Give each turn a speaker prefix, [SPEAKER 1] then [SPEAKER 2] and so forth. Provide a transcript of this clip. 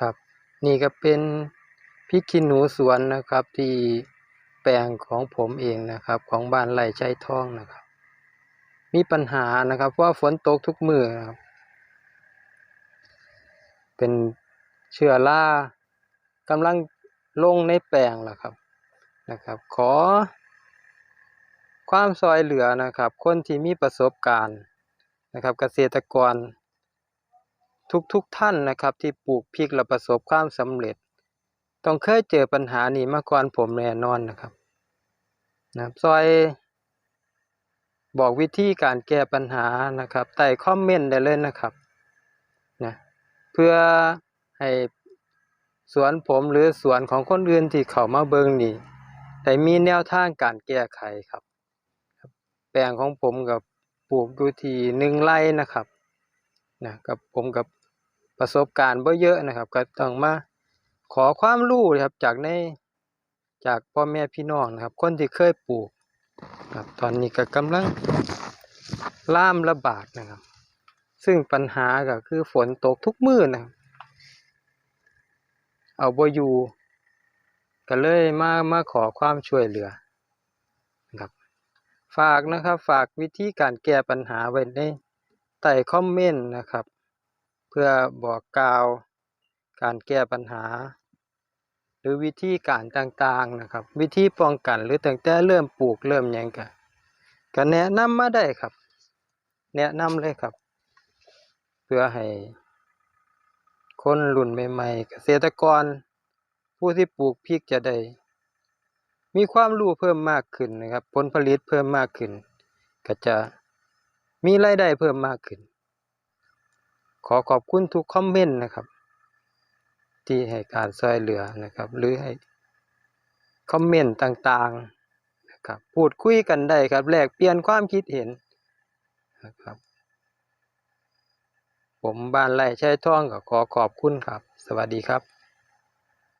[SPEAKER 1] ครับ นี่ก็เป็นพริกขี้หนูสวนนะครับ ที่แปลงของผมเองนะครับ ของบ้านไร่ใจทองนะครับ มีปัญหานะครับว่าฝนตกทุกมือครับ เป็นเชื้อรากำลังลงในแปลงแล้วครับนะครับ ขอ ความซอยเหลือนะครับ คนที่มีประสบการณ์นะครับ เกษตรกร ทุกๆทท่านนะครับ ที่ปลูกพริกและประสบความสำเร็จ ต้องเคยเจอปัญหานี้มาก่อนผมแน่นอนนะครับนะซอยบอกวิธีการแก้ปัญหานะครับใต้คอมเมนต์ได้เลยนะครับนะเพื่อให้สวนผมหรือสวนของคนอื่นที่เขามาเบิงนี่ได้มีแนวทางการแก้ไขครับ แปลงของผมกับปลูกอยู่ที่หนึ่งไร่นะครับนะกับผมกับ ประสบการณ์บ่เยอะนะครับ ก็ต้องมาขอความรู้นะครับจากในจากพ่อแม่พี่น้องนะครับ คนที่เคยปลูกครับตอนนี้ก็กำลังล่ามระบาดนะครับ ซึ่งปัญหาก็คือฝนตกทุกมื้อนะครับเอาบ่อยู่ก็เลยมามาขอความช่วยเหลือนะครับ ฝากนะครับฝากวิธีการแก้ปัญหาไว้ในใต้คอมเมนต์นะครับ เพื่อบอกกล่าวการแก้ปัญหา หรือวิธีการต่างๆนะครับ วิธีป้องกันหรือตั้งแต่เริ่มปลูกเริ่มยังก็ก็แนะนำมาได้ครับ แนะนำเลยครับ เพื่อให้ คนรุ่นใหม่ๆ เกษตรกร ผู้ที่ปลูกพริกจะได้ มีความรู้เพิ่มมากขึ้นนะครับ ผลผลิตเพิ่มมากขึ้น ก็จะมีรายได้เพิ่มมากขึ้น ขอขอบคุณทุกคอมเมนต์นะครับ ที่ให้การช่วยเหลือนะครับ หรือให้คอมเมนต์ต่างๆนะครับพูดคุยกันได้ครับแลกเปลี่ยนความคิดเห็นนะครับ ผมบ้านไร่ใช้ท่องก็ขอขอบคุณครับ สวัสดีครับ